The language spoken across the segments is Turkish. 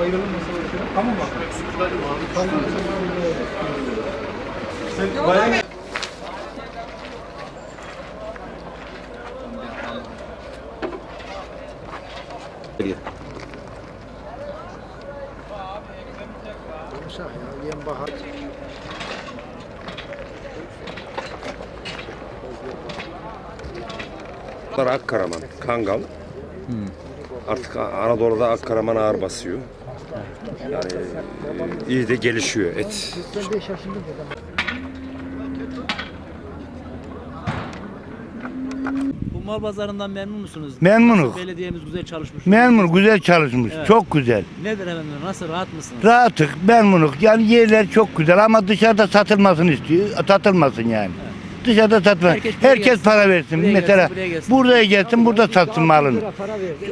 ayıralım masaları şöyle. Tamam mı? Tamam. Sen bayağı Bunlar Akkaraman, Kangal. Artık Anadolu'da Akkaraman ağır basıyor. Yani e, iyi de gelişiyor et. Bu mal pazarından memnun musunuz? Memnunuz. Belediyemiz güzel çalışmış. Memnun, güzel çalışmış. Evet. Çok güzel. Nedir efendim? Nasıl rahat mısınız? Rahatlık, memnunuk. Yani yerler çok güzel ama dışarıda satılmasını istiyor. Satılmasın yani. Dışarıda satılmasın. Herkes Herkes, para versin. Buraya Mesela gelsin, buraya gelsin. buraya gelsin, burada satsın malını.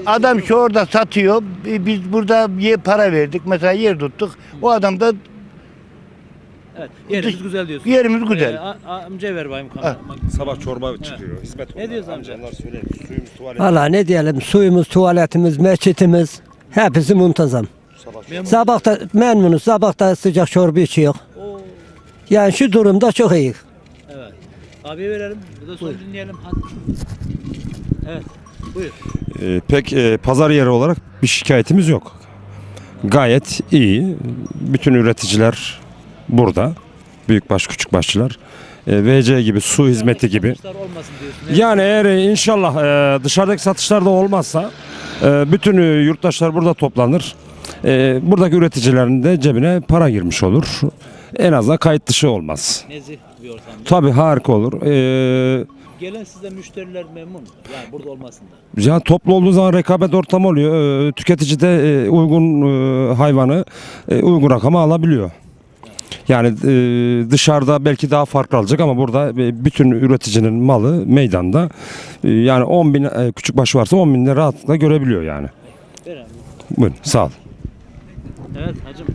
Adam şu orada satıyor. bi- Biz burada ye para verdik. Mesela yer tuttuk. O adam da Evet. Yerimiz güzel diyorsun. yerimiz güzel. Ee, a- amca ver bayım kamera. Sabah çorba çıkıyor. Hizmet Ne diyorsun amca? Onlar söyler. Suyumuz tuvalet. Valla ne diyelim suyumuz, tuvaletimiz, mescitimiz hepsi muntazam. Sabah da memnunuz, sabah da sıcak çorba içiyor. Oo, Yani şu durumda çok iyi. Abiye verelim. Bir de son dinleyelim. Hadi. Evet. Buyur. Ee, pek e, pazar yeri olarak bir şikayetimiz yok. Gayet iyi. Bütün üreticiler burada. Büyükbaş, küçükbaşçılar. E, VC gibi, su hizmeti gibi. Satışlar olmasın diyorsun. Yani eğer inşallah e, dışarıdaki satışlar da olmazsa e, bütün e, yurttaşlar burada toplanır. E, buradaki üreticilerin de cebine para girmiş olur. En azından kayıt dışı olmaz. Nezih bir ortamda. Tabii harika olur. E, Gelen size müşteriler memnun. Yani burada olmasında. ya toplu olduğu zaman rekabet ortamı oluyor. E, tüketici de e, uygun e, hayvanı e, uygun rakama alabiliyor. Yani e, dışarıda belki daha farklı alacak ama burada e, bütün üreticinin malı meydanda. E, yani 10 bin e, küçük baş varsa 10 bin rahatlıkla görebiliyor yani. Ver abi. Buyurun sağ ol. Evet hacım.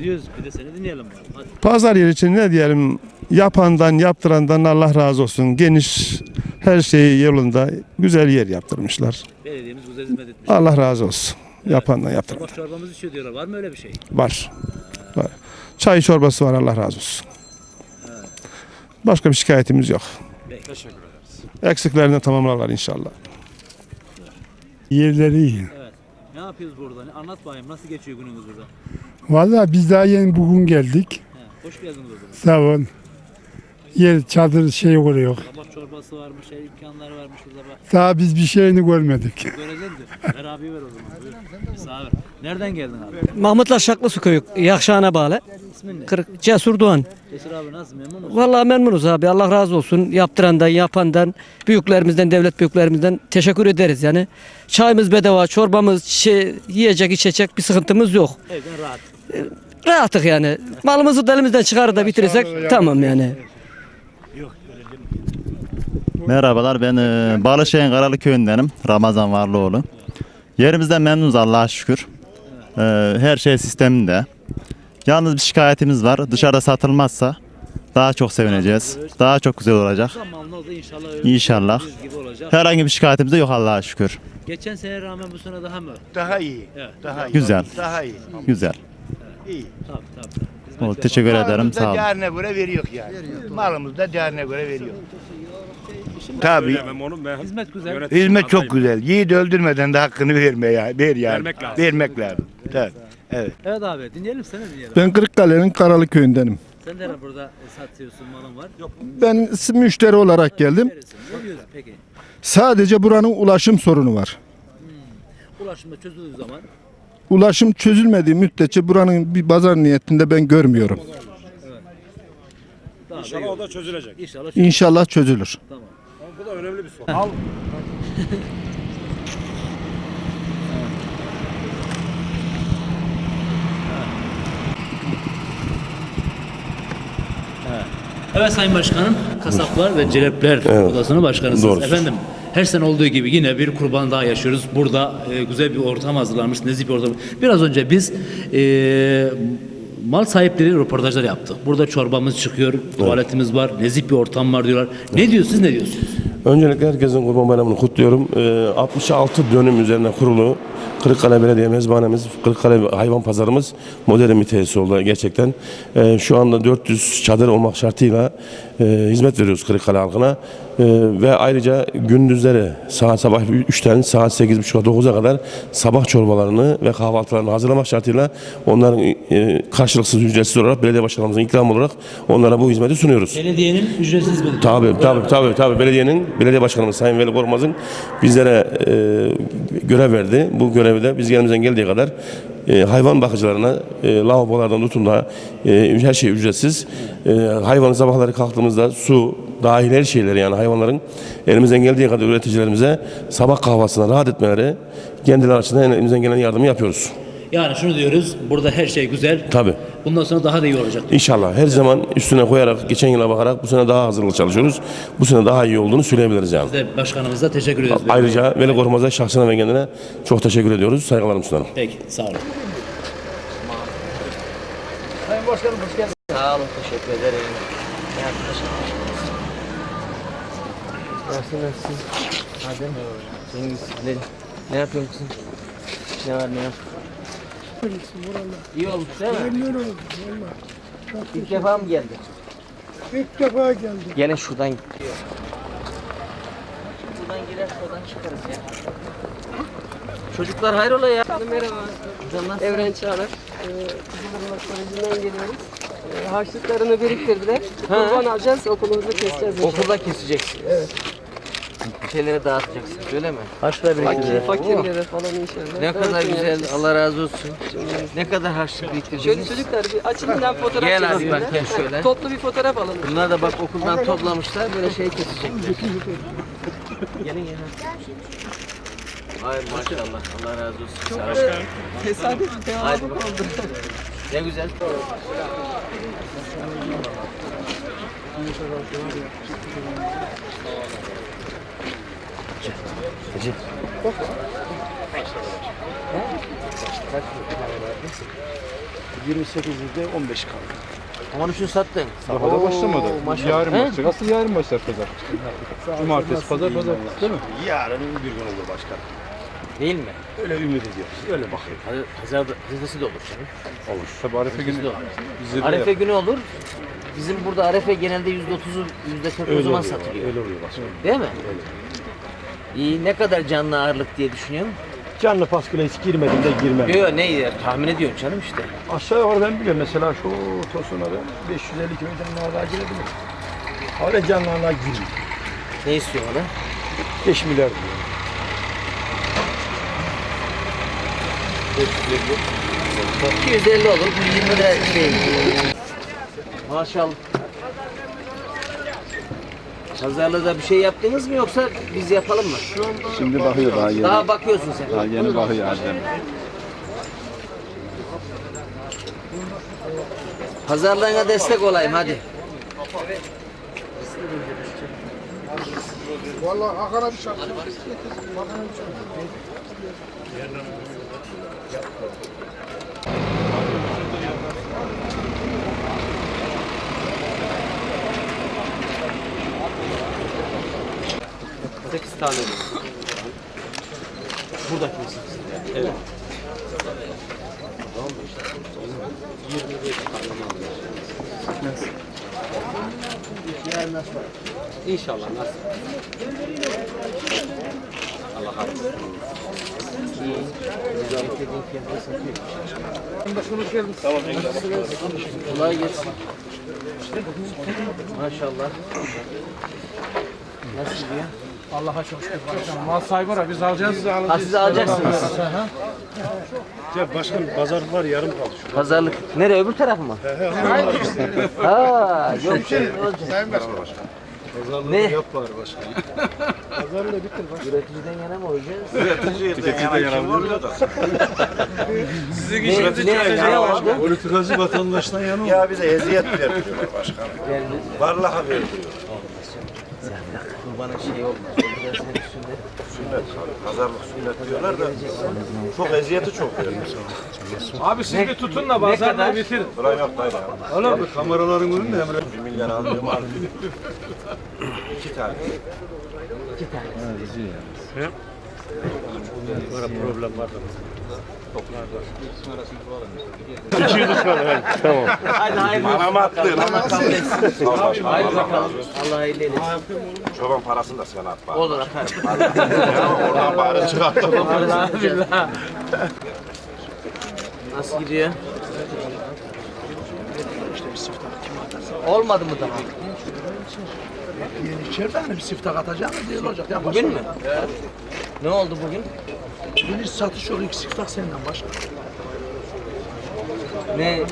Ne diyoruz? Bir de seni dinleyelim. bari. Hadi. Pazar yeri için ne diyelim yapandan yaptırandan Allah razı olsun. Geniş her şeyi yolunda güzel yer yaptırmışlar. Belediyemiz güzel hizmet etmiş. Allah razı olsun. Yapandan yaptıran. Sabah çorbamız içiyor diyorlar. Var mı öyle bir şey? Var. var. Çay çorbası var Allah razı olsun. Başka bir şikayetimiz yok. Peki. Eksiklerini tamamlarlar inşallah. Yerleri iyi. Evet. Ne yapıyoruz burada? Anlat bakayım nasıl geçiyor günümüz burada? Vallahi biz daha yeni bugün geldik. He, hoş geldiniz o zaman. Sağ olun. Yer çadır şey oluyor. Sabah çorbası varmış, şey imkanları varmış burada bak. Daha biz bir şeyini görmedik. Göreceğiz de. Ver abi ver o zaman. Buyur. Sağ ver. Nereden geldin abi? Mahmutlar Şaklısu köyü, Yakşan'a bağlı. İsmin ne? Kırık, Cesur Doğan. Cesur abi nasıl memnun musun? Vallahi memnunuz abi. Allah razı olsun. Yaptırandan, yapandan, büyüklerimizden, devlet büyüklerimizden teşekkür ederiz yani. Çayımız bedava, çorbamız, şey, yiyecek, içecek bir sıkıntımız yok. Evden rahat. Rahatlık yani. Malımızı da elimizden çıkarır da bitirirsek tamam yani. Merhabalar ben e, Bağlışehir'in Karalı köyündenim. Ramazan Varlıoğlu. Yerimizden memnunuz Allah'a şükür. E, her şey sisteminde. Yalnız bir şikayetimiz var. Dışarıda satılmazsa daha çok sevineceğiz. Daha çok güzel olacak. Zamanla inşallah öyle. İnşallah. Biz gibi olacak. Herhangi bir şikayetimiz de yok Allah'a şükür. Geçen sene rağmen bu sene daha mı? daha iyi. Evet. Daha iyi. Güzel. Daha iyi. Güzel. İyi. Tabii tabii. Hizmet Oldu, teşekkür ederim. Malımız da Sağ olun. değerine göre veriyor yani. Malımız da değerine göre veriyor. Tabii. Hizmet güzel. Hizmet çok güzel. Yiğit öldürmeden de hakkını verme ya. Ver yani. Vermek lazım. Vermek lazım. Tabii. Evet. Evet abi dinleyelim seni dinleyelim. Ben Kırıkkale'nin Karalı köyündenim. Sen de burada satıyorsun malın var. Yok. Ben müşteri olarak geldim. Ne diyorsun peki? Sadece buranın ulaşım sorunu var. Ulaşımda çözüldüğü zaman Ulaşım çözülmediği müddetçe buranın bir pazar niyetinde ben görmüyorum. daha İnşallah o da çözülecek. İnşallah. İnşallah çözülür. Tamam. Bu da önemli bir sorun. Evet Sayın Başkanım, Kasaplar ve Celepler Odası'nın başkanısınız. Doğrudur. Efendim, her sene olduğu gibi yine bir kurban daha yaşıyoruz. Burada e, güzel bir ortam hazırlanmış, nezih bir ortam. Biraz önce biz e, mal sahipleri röportajlar yaptı. Burada çorbamız çıkıyor, tuvaletimiz var, nezih bir ortam var diyorlar. Ne diyorsunuz, ne diyorsunuz? Öncelikle herkesin Kurban Bayramı'nı kutluyorum. Ee, 66 dönüm üzerine kurulu Kırıkkale Belediye Mezbanemiz, Kırıkkale Hayvan Pazarımız modern bir tesis oldu gerçekten. Ee, şu anda 400 çadır olmak şartıyla e, hizmet veriyoruz Kırıkkale halkına. Ee, ve ayrıca gündüzleri saat sabah 3'ten saat 8.30'a 9'a kadar sabah çorbalarını ve kahvaltılarını hazırlamak şartıyla onların e, karşılıksız ücretsiz olarak belediye başkanımızın ikram olarak onlara bu hizmeti sunuyoruz. Belediyenin ücretsiz hizmeti. Tabii tabii tabii tabii belediyenin belediye başkanımız Sayın Veli Korkmaz'ın bizlere e, görev verdi. Bu görevi de biz elimizden geldiği kadar e, hayvan bakıcılarına e, lavabolardan tutun da e, her şey ücretsiz. E, hayvanı sabahları kalktığımızda su dahil her şeyleri yani hayvanların elimizden geldiği kadar üreticilerimize sabah kahvaltısına rahat etmeleri kendileri açısından elimizden gelen yardımı yapıyoruz. Yani şunu diyoruz, burada her şey güzel. Tabii. Bundan sonra daha da iyi olacak. İnşallah her zaman üstüne koyarak geçen yıla bakarak bu sene daha hazırlıklı çalışıyoruz. Bu sene daha iyi olduğunu söyleyebiliriz yani. Biz de başkanımıza teşekkür ediyoruz. Ayrıca Veli Korkmaz'a şahsına ve kendine çok teşekkür ediyoruz. Saygılarımı sunarım. Peki, sağ olun. Sağ olun teşekkür ederim. Nasılsın nasılsın? Hadi. Ne yapıyorsun? Ne var ne yok? İyi olmuş değil mi? Memnun oldum İlk defa mı geldi? İlk defa geldim. Gene şuradan gidiyor. Buradan girer şuradan çıkarız ya. Çocuklar hayrola ya? Merhaba, Canlar Evren Çağlar. Ee, Kızılırmak Koleji'nden geliyoruz. Ee, harçlıklarını biriktirdiler. Ha. Kurban alacağız, okulumuzu keseceğiz. inşallah. Okulda keseceksin. Evet. Şeylere dağıtacaksın öyle mi? Harçlar Fakir, fakirlere falan inşallah. Ne kadar güzel. yapacağız. Allah razı olsun. Ne kadar harçlık biriktirdiniz? Şöyle çocuklar bir açılımdan fotoğraf Gel çeksinler. bak, gel şöyle. Toplu bir fotoğraf alalım. Bunlar da bak okuldan toplamışlar böyle şey kesecekler. gelin gelin. Ay maşallah Allah razı olsun. Sağ olun. Tesadüf Hadi devamı bakalım. oldu. Ne güzel. Aman üçün sattın. Daha da başlamadı. Maşallah. Yarın He? başlayacak. Asıl yarın başlar pazar. Cumartesi, pazar, pazar. Değil mi? Yarın bir gün olur başkan. Değil mi? Öyle ümit ediyoruz. Öyle bakıyoruz. Hadi pazarda pazartesi de olur canım. Olur. Tabii Arefe günü. Olur. Arefe günü olur. Bizim burada arefe genelde yüzde otuzu, yüzde kırk o zaman satılıyor. Öyle oluyor başkan. Değil mi? İyi ne kadar canlı ağırlık diye düşünüyorum. Canlı pasküle hiç girmedim de girmem. Yok yok ne ya, tahmin ediyorsun canım işte. Aşağı yukarı ben biliyorum. Mesela şu Tosun'a ben 550 köyden daha girebilirim. Öyle canlı ağırlığa girmiyor. Ne istiyor ona? 5 milyar diyor. Bak 250 olur, bu 20 de şey. Maşallah. Pazarlığa bir şey yaptınız mı yoksa biz yapalım mı? Şimdi bakıyor daha yeni. Daha bakıyorsun sen. Daha yeni bakıyor Adem. Pazarlığına destek olayım hadi. Vallahi Hakan'a bir şart. İnşallah nasıl? Allah razı olsun. İyi. Güzel beklediğin fiyatı satıyor. Kolay gelsin. Maşallah. Nasıl gidiyor? Allah'a çok şükür başkanım. Mal sahibi var. Biz alacağız. Ha siz alacaksınız. Ya başkan pazar var yarım kaldı. Pazarlık. Nereye öbür taraf mı? ha, yok şey olacak. Ne? Yap var başkan. Üreticiden yana mı olacağız? Tüketiciden yaramıyor da. Sizin işinizi ne, ne oldu? Politikacı vatandaştan yana Ya bize eziyet verdiriyorlar başkanım. Vallahi verdiriyor. Bana şey olmaz. Senin üstünde. Pazarlık sünnet diyorlar da çok eziyeti çok. Abi siz bir tutun da pazarlığı bitirin. Bırak yok dayı. Oğlum kameraların önünde Emre. Bir milyar alıyorum abi. İki tane. Hadi hayırlı olsun. Bana mı attın? Allah kabul etsin. Haydi bakalım. Allah hayırlı eylesin. Çoban parasını da sen at bari. Olur atarım. Oradan bari çıkarttım. Bismillah. Nasıl gidiyor? Olmadı mı daha? İçeride hani bir siftah atacağım değil olacak. Ya Bugün mü? Ne oldu bugün? Bir satış iki siftah senden başka. Ne? E,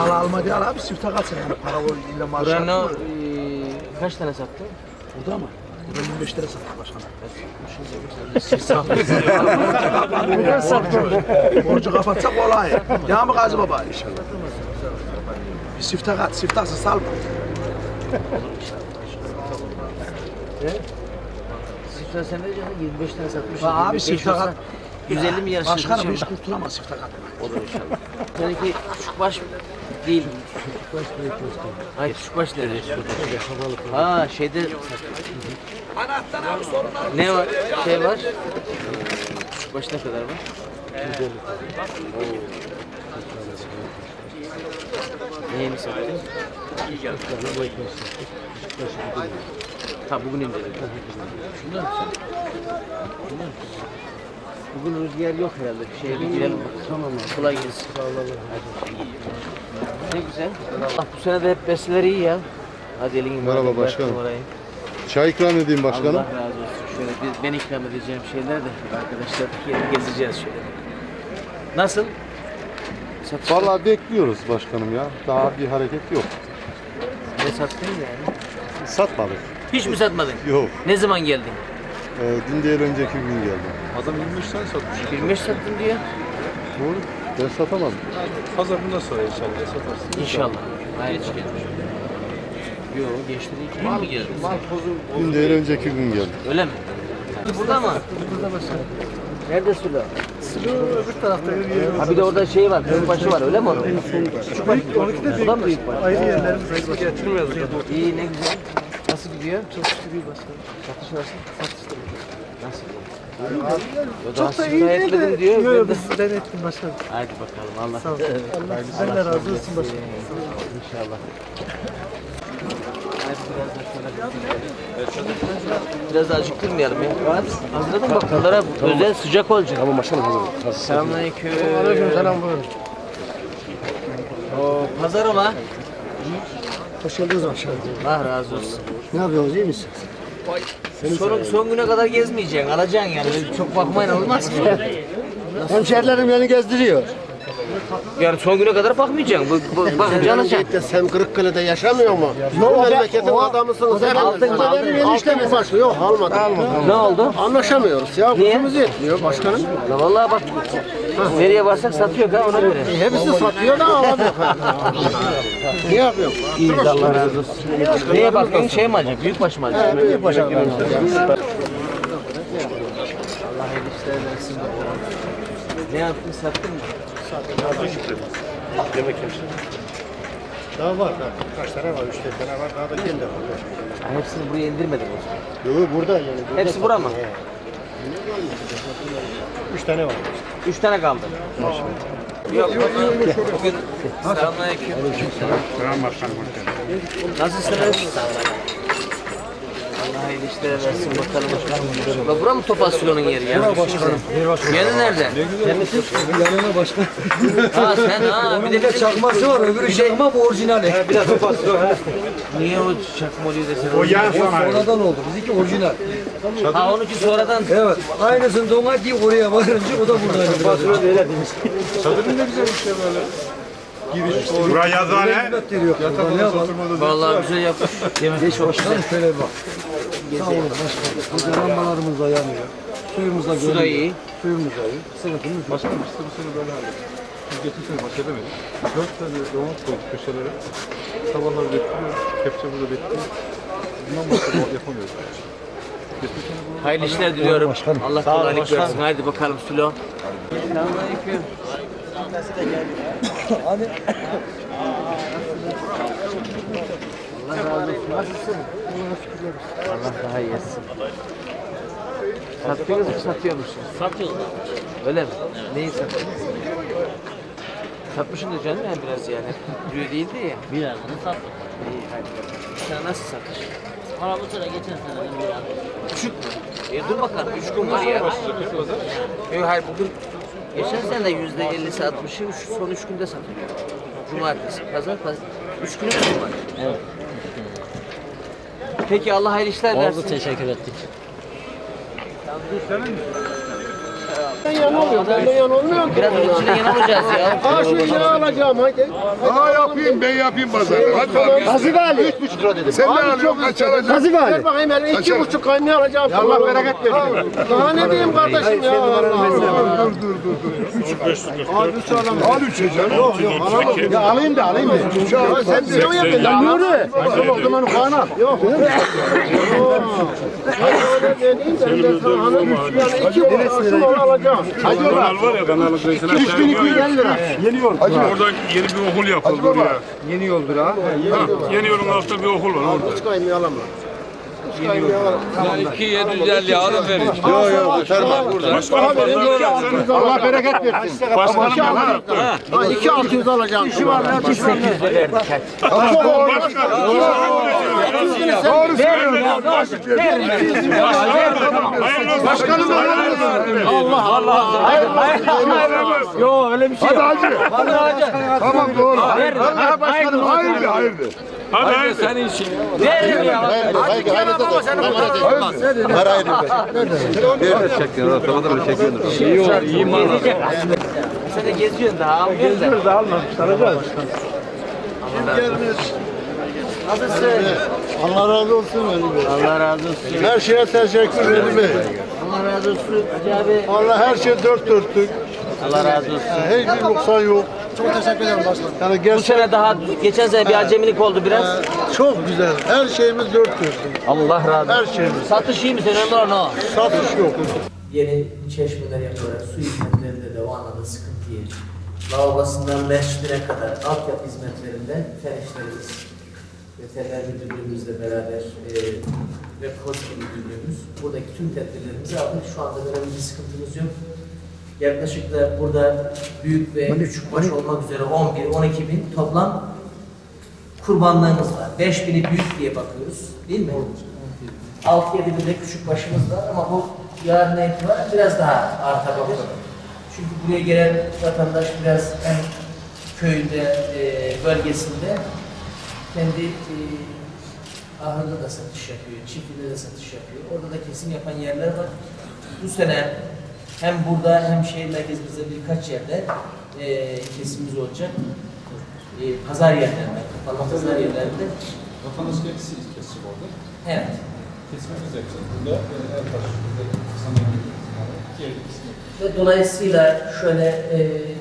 Al alma al abi siftah at sen yani para o ile maaş ne? atma. e, kaç tane sattın? Burada mı? Burada 25 lira satıyor başkanım. Borcu- Borcu kapatsak olay. Ya mı Gazi Baba inşallah. Bir siftah at, siftahsız salma. Siftah sen diyorsun? 25 tane satmış. Ha, abi 25 siftah olsa at. 150 mi yarışır? Başkanım hiç kurtulamaz siftah at. Olur inşallah. Seninki küçük baş değil. Hayır küçük baş nerede? Ha şeyde ne var? Şey var. Küçük baş ne kadar var? Neyini sattın? Ha bugün. Şundan mı sen? Şundan mı? Bugün rüzgar yok herhalde. Şeye bir girelim. Tamam abi. Kolay gelsin. Sağ olun. Ne güzel. Allah bu sene de hep besteler iyi ya. Hadi elini Merhaba bırak başkanım. numarayı. Çay ikram edeyim başkanım. Allah razı olsun. Şöyle bir, ben ikram edeceğim şeyler de arkadaşlar gezeceğiz şöyle. Nasıl? Satış Vallahi bekliyoruz başkanım ya. Daha bir hareket yok. Ne sattın yani? Satmadık. Hiç mi satmadın? Yok. Ne zaman geldin? Ee, dün değil önceki gün geldim. Adam 25 tane satmış. 25 sattın diyor. Doğru. Ben satamadım. Pazarından sonra inşallah satarsın. İnşallah. Hayır. Yok geçti değil. Kim mi geldi? Dün değil önceki gün geldim. Öyle mi? Burada mı? Burada başkanım. Nerede Sulu? Sulu öbür tarafta. Ha bir de orada şey var, büyükbaşı var öyle mi onun? Küçükbaş. O da mı büyükbaş? Ayrı yerlerimiz ayrı getirmiyoruz. İyi ne güzel. Nasıl gidiyor? Çok şükür başkanım. Satış nasıl? Satış da Nasıl? Çok da iyi etmedim diyor. Yok yok ben ettim başkanım. Hadi bakalım Allah. Sağ ol. Allah de razı olsun başkanım. İnşallah. Biraz da şöyle Biraz da acıktırmayalım ya. Hazırladın mı? Bakkallara özel sıcak olacak. Tamam başkanım hazır. Selamünaleyküm. Aleyküm selam buyurun. O pazar ola. Hoş geldiniz başkanım. Allah razı olsun. Ne yapıyorsunuz iyi misin? Son, son güne kadar gezmeyeceksin, alacaksın yani. Çok bakmayın olmaz ki. Hemşerilerim beni gezdiriyor. Yani son güne kadar bakmayacaksın. Bu, bu, bakınca alacaksın. Sen Kırıkkale'de yaşamıyor mu? Yok memleketin adamısınız. Aldın mı? Aldın Benim eniştemin başı. Yok almadım. Ne oldu? Anlaşamıyoruz ya. Niye? Gücümüz yetmiyor başkanım. La vallahi bak. Nereye varsak satıyor ha ona göre. Hepsi satıyor da alamıyor. ne yapıyorsun? İyi Allah razı olsun. Neye bakıyorsun? Şey mi alacaksın? Büyük baş mı alacaksın? Büyük başa gibi. Allah hayırlı işler versin. Ne yaptın? Sattın mı? Daha var da. Kaç tane var? Üç tane var. Daha da kendi var. Ha, hepsini buraya indirmedin o zaman. Yok burada yani. Burada Hepsi bura mı? Üç tane var. Üç tane kaldı. Yok yok Bugün selamünaleyküm. Selam başkanım. Nasılsınız? İşler versin bakalım. Ulan bura mı Topasyon'un yeri ya? Bura başkanım. Yeri nerede? Kendisi? Yanına başkan. Ha sen ha bir de. Çakması var öbürü çakma bu orijinali. Bir de Topasyon ha. Niye o çakma oluyor da sen? O yan sana. Sonradan oldu. Bizimki orijinal. Ha onunki sonradan. Evet. Aynısını domates oraya varınca o da buradaydı. Fatura da öyle demiş. Çadırın ne güzelmiş ya böyle. Giriş. Buraya yazıhane. veriyor. Yatak odası oturmadı. Vallahi güzel yapmış. Yemek çok güzel. Şöyle bir bak. Sağ olun başkanım. Burada lambalarımız da yanıyor. Suyumuz da Su da iyi. Suyumuz da iyi. Sıkıntımız yok. Başkanım işte bu sene böyle halde. Biz geçen sene baş edemedik. Dört tane domates koyduk köşelere. Sabahları bekliyoruz. Kepçe burada bekliyor. Bundan başka yapamıyoruz. Hayırlı işler diliyorum. Allah kolaylık versin. Haydi bakalım Sülo. Selamünaleyküm. Allah razı olsun. Nasılsın? Allah daha iyi etsin. Satıyoruz mu satıyormuşsunuz? Satıyoruz. Öyle mi? Neyi satıyorsunuz? Satmışsın da canım yani biraz yani. Duruyor değildi ya. Biraz da. İyi hadi. Sen nasıl satış? Valla bu sene geçen seneden biraz. Düşük mü? E dur bakalım. Üç gün var ya. Yok hayır bugün geçen sene de yüzde ellisi altmışı şu son üç günde satılıyor. Cumartesi, pazar, pazar. Üç günü mü var? Evet. Peki Allah hayırlı işler versin. Oldu teşekkür ettik. Ben yan oluyor. Ben yan olmuyor. Biraz içine yan ya. Ha şu iğneyi alacağım hadi. Ha yapayım ben yapayım pazarı. Hadi abi. Nazif Ali. 3,5 lira dedim. Sen ne alıyorsun? Kaç alacaksın? Nazif Ali. Ver bakayım hele iki buçuk kaynağı alacağım. Ya Allah bereket versin. Daha ne diyeyim kardeşim ya Allah Allah. Dur dur dur. dur. Al üç alalım. Al üçe canım. Yok yok alalım. Ya alayım da alayım da. Ya sen diyorsun ya ben. Nuri. O zaman Kaan al. Yok. Öyle deneyim de ben de sana hanım üç yani iki buçuk onu alacağım. Hadi Kanal var ya kanalın kıyısına. 3250 lira. Yeni yol. Orada yeni bir okul yapıldı oraya. Yeni yoldur ha. Yeni yolun altında bir okul var orada. Üç kaynağı alamam. Üç kaynağı alamam. Yok yok yeter burada. Başkanım pazarlık yapsana. Allah bereket versin. Başkanım ne yaptı? Ha, iki altı yüz alacağım. İşi var. İki sekiz yüz verdik. Doğru söylüyorsun. Başkanım Allah Allah. Hayır hayır. Yok öyle bir şey Hadi hacı. Tamam doğru. Hayır başkanım. Hayır de hayır de. Hadi hayır senin işin. Sen de geziyorsun daha al gel de. Burada almamışlar hocam. Nasılsın? Allah razı olsun Veli Bey. Allah razı olsun. Her şeye teşekkür Veli Bey. Allah razı olsun. Hacı abi. Allah her şey dört dörtlük. Allah razı olsun. Hiçbir noksan yok. Çok teşekkür ederim başkanım. Yani Bu gerçekten sene daha geçen sene bir acemilik oldu biraz. çok güzel. Her şeyimiz dört dörtlük. Allah razı olsun. Her şeyimiz. Satış iyi mi senin ömrün o? Satış yok. Yeni çeşmeler yapılarak su hizmetlerinde de o anlamda sıkıntı yok. Lavabasından mescidine kadar altyapı hizmetlerinde fen işlerimiz, veteriner müdürlüğümüzle beraber e, ve KOSGİ müdürlüğümüz buradaki tüm tedbirlerimizi aldık. Şu anda böyle bir sıkıntımız yok. Yaklaşık da burada büyük ve küçük baş olmak üzere 11-12 bin toplam kurbanlarımız var. 5 bini büyük diye bakıyoruz değil mi? 6-7 bin de küçük başımız var ama bu yarına itibaren biraz daha artabilir. Çünkü buraya gelen vatandaş biraz hem köyünde, e, bölgesinde kendi e, ahırda da satış yapıyor, çiftliğinde de satış yapıyor. Orada da kesim yapan yerler var. Bu sene hem burada hem şehir merkezimizde birkaç yerde e, kesimimiz olacak. E, pazar yerlerinde, kapalı pazar yerlerinde. Vatandaş kendisi kesecek orada. Evet. Kesmemiz yapacağız. Burada e, her taş sana Ve dolayısıyla şöyle e,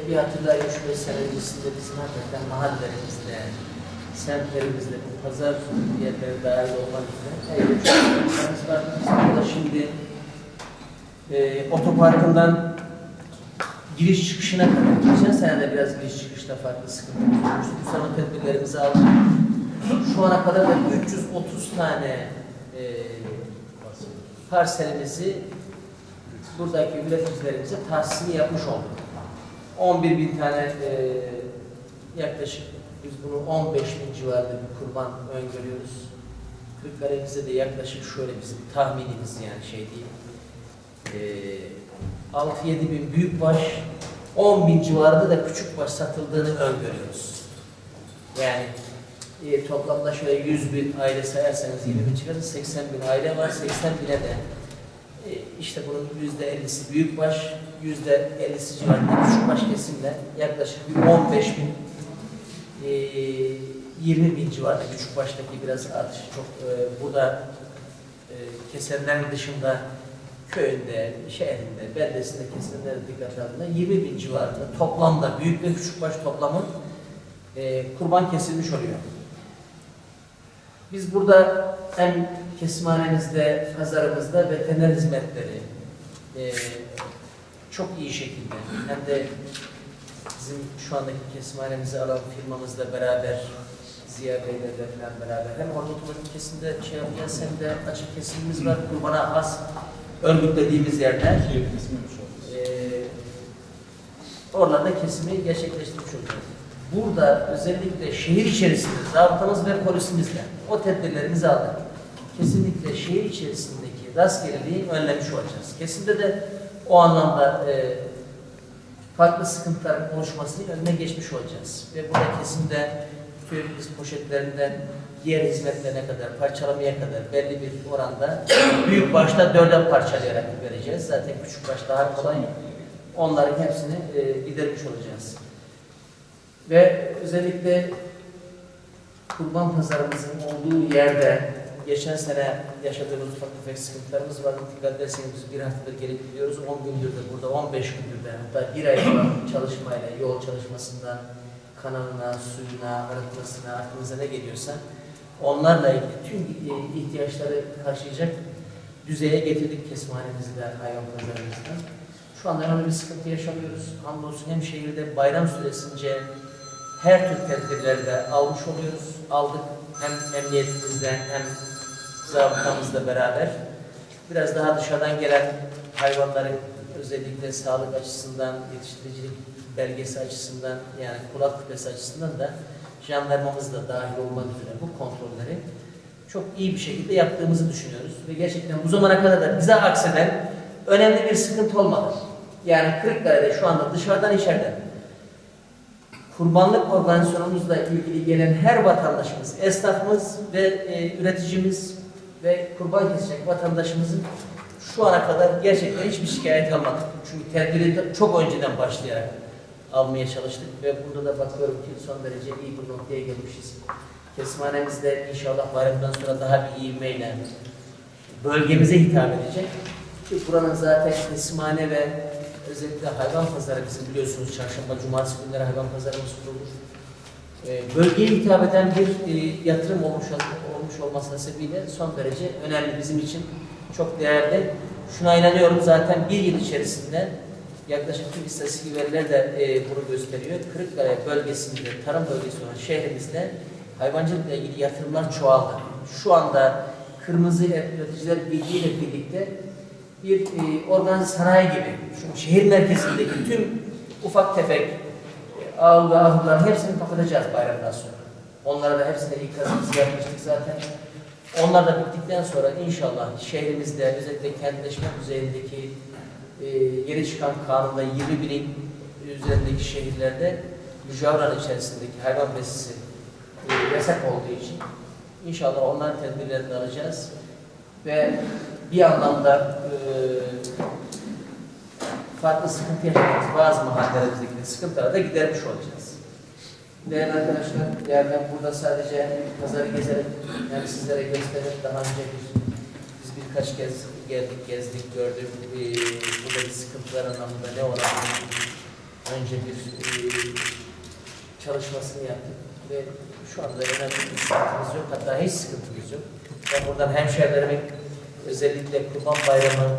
bir hatırlayın 3-5 sene öncesinde bizim hakikaten mahallelerimizde, semtlerimizde, bu pazar yerleri dahil olmak üzere her imkanımız var. Burada şimdi e, otoparkından giriş çıkışına kadar, geçen sene de biraz giriş çıkışta farklı sıkıntımız olmuştu. Bu sene tedbirlerimizi aldık. Şu ana kadar da 330 tane e, parselimizi buradaki üreticilerimize tahsisini yapmış olduk. 11 bin tane e, yaklaşık biz bunu 15 bin civarında bir kurban öngörüyoruz. Kırklareli'mizde de yaklaşık şöyle bizim tahminimiz yani şey değil. E, 6-7 bin büyükbaş, 10 bin civarında da küçükbaş satıldığını öngörüyoruz. Yani e, toplamda şöyle 100 bin aile sayarsanız 20 bin çıkarsa 80 bin aile var. 80 bine de e, işte bunun yüzde ellisi büyükbaş, yüzde ellisi civarında küçükbaş kesimle yaklaşık bir 15 bin e, 20 bin civarında küçükbaştaki biraz artış çok e, burada e, kesenlerin dışında köyünde, şehrinde, beldesinde kesenlerin dikkate alındığında 20 bin civarında toplamda büyük ve küçükbaş toplamı e, kurban kesilmiş oluyor. Biz burada hem kesimhanemizde, pazarımızda veteriner hizmetleri e, çok iyi şekilde hem de bizim şu andaki kesimhanemizi alan firmamızla beraber Ziya Bey'le falan beraber hem orta otomatik kesimde şey yapacağız hem de açık kesimimiz var. Kurbana has örgütlediğimiz yerler. Ee, oralarda kesimi gerçekleştirmiş olacağız. Burada özellikle şehir içerisinde zabıtamız ve polisimizle o tedbirlerimizi aldık. Kesinlikle şehir içerisindeki rastgeleliği önlemiş olacağız. Kesimde de o anlamda e, farklı sıkıntıların oluşmasının önüne geçmiş olacağız. Ve burada kesimde köy biz poşetlerinden diğer hizmetlerine kadar, parçalamaya kadar belli bir oranda büyük başta dörde parçalayarak vereceğiz. Zaten küçük baş daha kolay. Onların hepsini e, gidermiş olacağız. Ve özellikle kurban pazarımızın olduğu yerde geçen sene yaşadığımız ufak tefek sıkıntılarımız var. Dikkat ederseniz bir haftadır gelip gidiyoruz. 10 gündür de burada, 15 gündür de hatta bir ay çalışmayla, yol çalışmasından, kanalına, suyuna, arıtmasına, aklınıza ne geliyorsa onlarla ilgili tüm e, ihtiyaçları karşılayacak düzeye getirdik kesimhanemizde, hayvan pazarımızda. Şu anda önemli bir sıkıntı yaşamıyoruz. Hamdolsun hem şehirde bayram süresince her tür tedbirleri de almış oluyoruz. Aldık hem emniyetimizle hem zabıtamızla beraber. Biraz daha dışarıdan gelen hayvanların özellikle sağlık açısından, yetiştiricilik belgesi açısından yani kulak küpesi açısından da jandarmamız da dahil olmak üzere bu kontrolleri çok iyi bir şekilde yaptığımızı düşünüyoruz. Ve gerçekten bu zamana kadar da bize akseden önemli bir sıkıntı olmadı. Yani Kırıkkale'de şu anda dışarıdan içeriden kurbanlık organizasyonumuzla ilgili gelen her vatandaşımız, esnafımız ve e, üreticimiz ve kurban kesecek vatandaşımızın şu ana kadar gerçekten hiçbir şikayet almadık. Çünkü tedbiri çok önceden başlayarak almaya çalıştık ve burada da bakıyorum ki son derece iyi bir noktaya gelmişiz. Kesimhanemizde inşallah bayramdan sonra daha bir ivmeyle bölgemize hitap edecek. Ki buranın zaten kesimhane ve özellikle hayvan pazarı bizim biliyorsunuz çarşamba, cumartesi günleri hayvan pazarımız kurulur. Ee, bölgeye hitap eden bir e, yatırım olmuş, olmuş olması hasebiyle son derece önemli bizim için. Çok değerli. Şuna inanıyorum zaten bir yıl içerisinde yaklaşık tüm istatistik veriler de e, bunu gösteriyor. Kırıkkale bölgesinde, tarım bölgesi olan şehrimizde hayvancılıkla ilgili yatırımlar çoğaldı. Şu anda Kırmızı Et Üreticiler Birliği birlikte bir e, organize sanayi gibi. Çünkü şehir merkezindeki tüm ufak tefek e, ağıl ve hepsini kapatacağız bayramdan sonra. Onlara da hepsine ilk kazımızı yapmıştık zaten. Onlar da bittikten sonra inşallah şehrimizde özellikle kentleşme düzeyindeki e, yeni çıkan kanunda 20 binin üzerindeki şehirlerde mücavran içerisindeki hayvan besisi e, yasak olduğu için inşallah onların tedbirlerini alacağız ve bir anlamda e, farklı sıkıntı yaşadığımız bazı mahallelerimizdeki sıkıntıları da gidermiş olacağız. Değerli arkadaşlar, yani ben burada sadece pazarı gezerek, yani sizlere göstererek daha önce bir, birkaç kez geldik, gezdik, gördük. Ee, buradaki sıkıntılar anlamında ne olabilir? Önce bir e, çalışmasını yaptık ve şu anda önemli bir sıkıntımız yok. Hatta hiç sıkıntımız yok. Ben buradan hemşehrilerimin özellikle Kurban Bayramı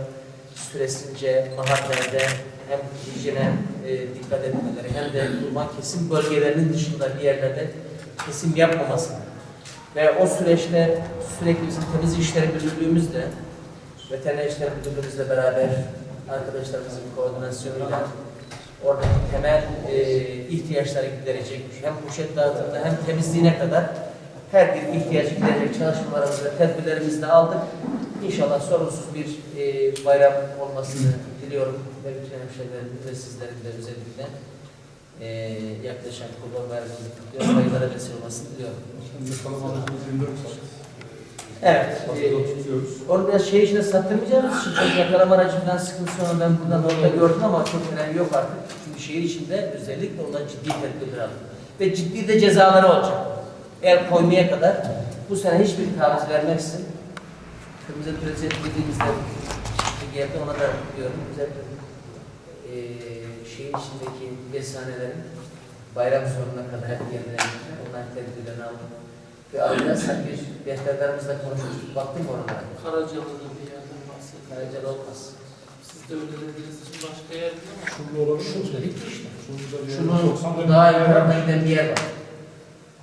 süresince mahallelerde hem hijyene e, dikkat etmeleri hem de kurban kesim bölgelerinin dışında bir yerlerde kesim yapmamasını ve o süreçte sürekli bizim temiz işleri müdürlüğümüzle veteriner işleri müdürlüğümüzle beraber arkadaşlarımızın koordinasyonuyla oradaki temel e, ihtiyaçları giderecek hem poşet dağıtımında hem temizliğine kadar her bir ihtiyacı giderecek çalışmalarımızı ve tedbirlerimizi de aldık. İnşallah sorunsuz bir e, bayram olmasını diliyorum. Ve bütün hemşehrilerin ve sizlerin de özellikle e, yaklaşan kurban bayramımızı kutluyorum. Hayırlara vesile olmasını diliyorum. Evet. E, biraz şey içinde sattırmayacağımız için çok yakalama aracından sıkıntı sonra ben buradan orada gördüm ama çok önemi yok artık. Çünkü şehir içinde özellikle ondan ciddi tedbirler aldık. Ve ciddi de cezaları olacak. El koymaya kadar bu sene hiçbir taviz vermezsin. Kırmızı Turizm dediğimizde bir yerde ona da diyorum. Güzel e, şehir içindeki besanelerin bayram sonuna kadar hep yerlerinde onların tedbirlerini aldık. Bir arada sanki defterlerimizle konuşmuştuk. Baktın mı oralara? Karacalı'da bir yerden bahsediyor. Karacalı olmaz. Siz de öyle dediğiniz için başka yer değil ama. Şurada olabilir mi? dedik ki işte. Şurada bir Şunun 90 dönüm daha yukarıdan giden bir yer var.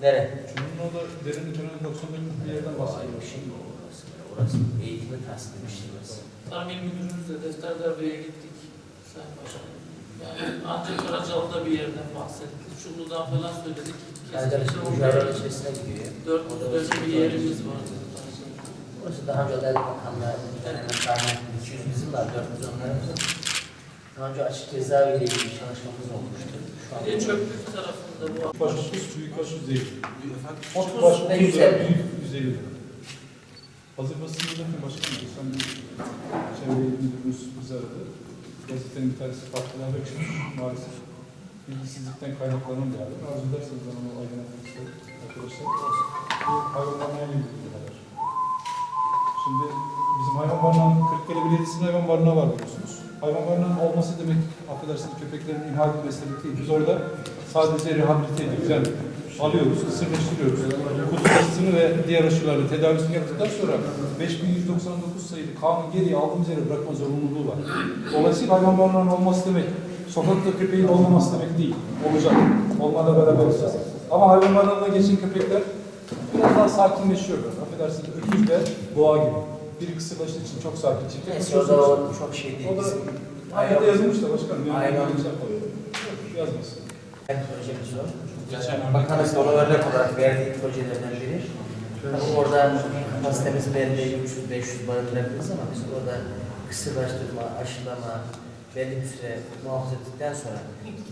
Nere? Şunun orada derin kenarı 90 dönüm bir yerden bahsediyor. bir şey mi orası? Orası eğitimi şey orası. Tarım İl Müdürümüzle Defterler Bey'e gittik. Sayın Başkanım. Yani ancak Karacalı'da bir yerden bahsettik. Çullu'dan falan söyledik. Kesinlikle mücadele içerisine gidiyor. dört dört bir yerimiz var. Orası daha önce Adalet Bakanlığı döneminde tahmin 200 bizim var, 400 onlarımız var. Daha önce açık cezaevi ile ilgili çalışmamız olmuştu. Şu an Bir de çöplük tarafında bu. Baş 30, büyük baş 150. Küçük 30 baş ve 30 lira, 150. büyük 150 lira. Hazır basın müdürlüğü başkanı geçen gün çevre il müdürümüz bizi aradı. Gazetenin bir tanesi farklı haber çıkmış maalesef. Bilgisizlikten kaynaklanan bir haber. Arzu ederseniz ben onu aydınlatmak isterim arkadaşlar. Bu hayvanlarla ilgili bir haber. Şimdi bizim hayvan barınağı, Kırıkkale Belediyesi'nin hayvan barınağı var biliyorsunuz. Hayvan barınağının olması demek, affedersiniz köpeklerin imha edilmesi değil. Biz orada sadece rehabilite ediyoruz. Yani alıyoruz, ısırlaştırıyoruz. Kuzu aşısını ve diğer aşılarla tedavisini yaptıktan sonra 5199 sayılı kanun geriye aldığımız yere bırakma zorunluluğu var. Dolayısıyla hayvan barınağının olması demek, sokakta köpeğin olmaması demek değil. Olacak. Olmadan beraber olacağız. Ama hayvan barınağına geçen köpekler biraz daha sakinleşiyorlar. Affedersiniz öküz ve boğa gibi. Biri kısırlaştığı için çok sakin çıktı. Neyse o da o çok şey değil. O da ayette yazılmış da başkanım. Yapmıyor. Yazmasın. en projemiz o. Bakanız ona örnek olarak verdiği projelerden biri. Tabii orada kapasitemiz belli 300-500 barındırabiliriz ama biz orada kısırlaştırma, aşılama, belli bir süre muhafaza ettikten sonra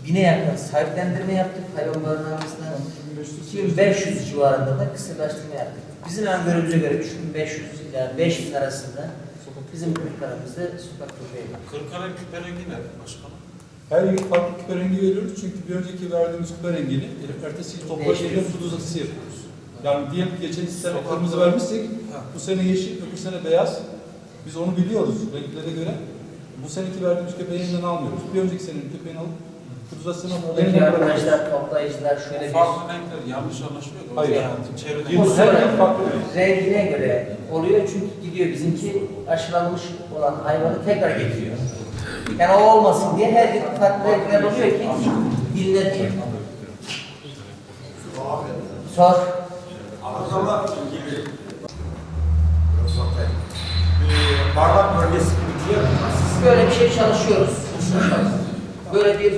bine yakın sahiplendirme yaptık hayvan barınağımızda. 2500 civarında da kısırlaştırma yaptık. Bizim öngörümüze göre 3500 ila 5000 arasında bizim kırıklarımızda sokak köpeği var. Kırklareli küperengi ne başkanım? Her yıl farklı küpe rengi veriyoruz çünkü bir önceki verdiğimiz küpe rengini ertesi yıl yerine kuduz atısı yapıyoruz. Yani diyelim ki geçen sene kırmızı vermişsek bu sene yeşil, öbür sene beyaz. Biz onu biliyoruz renklere göre. Bu seneki verdiğimiz köpeği yeniden almıyoruz. Bir önceki senenin köpeğini alıp kuduz atısını Buradaki arkadaşlar, toplayıcılar şöyle bir Farklı renkler yanlış anlaşılıyor Hayır. Yıl Bu sonra farklı rengine göre oluyor çünkü gidiyor bizimki aşılanmış olan hayvanı tekrar getiriyor. Yani o olmasın diye her yıl farklı renkler oluyor ki biline diye. Sor. Bardak bölgesi gibi diye Böyle bir şey çalışıyoruz. Böyle bir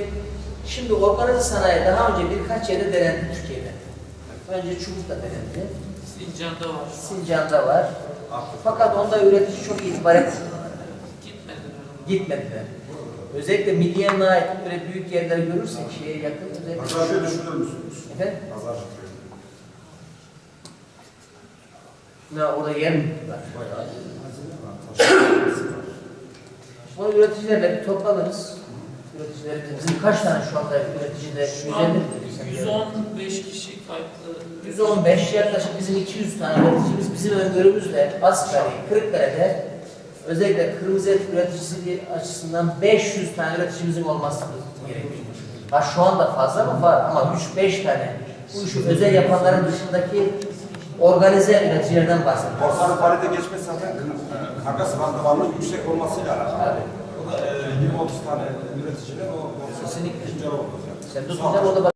Şimdi organize sanayi daha önce birkaç yerde denendi Türkiye'de. Önce Çubuk'ta denendi. Sincan'da var. Sincan'da var. Fakat onda üretici çok itibar etmedi. Gitmediler. Özellikle milliye ait böyle büyük yerler görürsek şeye yakın özellikle. Pazarcığı düşünür müsünüz? Efendim? Pazarcığı. Ne orada yer mi var? Bunu üreticilerle bir toplanırız. Üreticilerimiz, bizim kaç tane şu anda üreticide Şu an 150 115 kişi kayıtlı. 115 yaklaşık bizim 200 tane üreticimiz bizim öngörümüzle asgari Kırıkkale'de özellikle kırmızı et üreticisi açısından 500 tane üreticimizin olması gerekiyor. Ha şu anda fazla mı var ama 3-5 tane bu işi özel yapanların dışındaki organize üreticilerden bahsediyoruz. Borsanın parite geçmesi zaten kargas randımanının yüksek olmasıyla alakalı. O da e, 20-30 tane üreticinin o Kesinlikle. ikinci oldu. Sen tutunca o da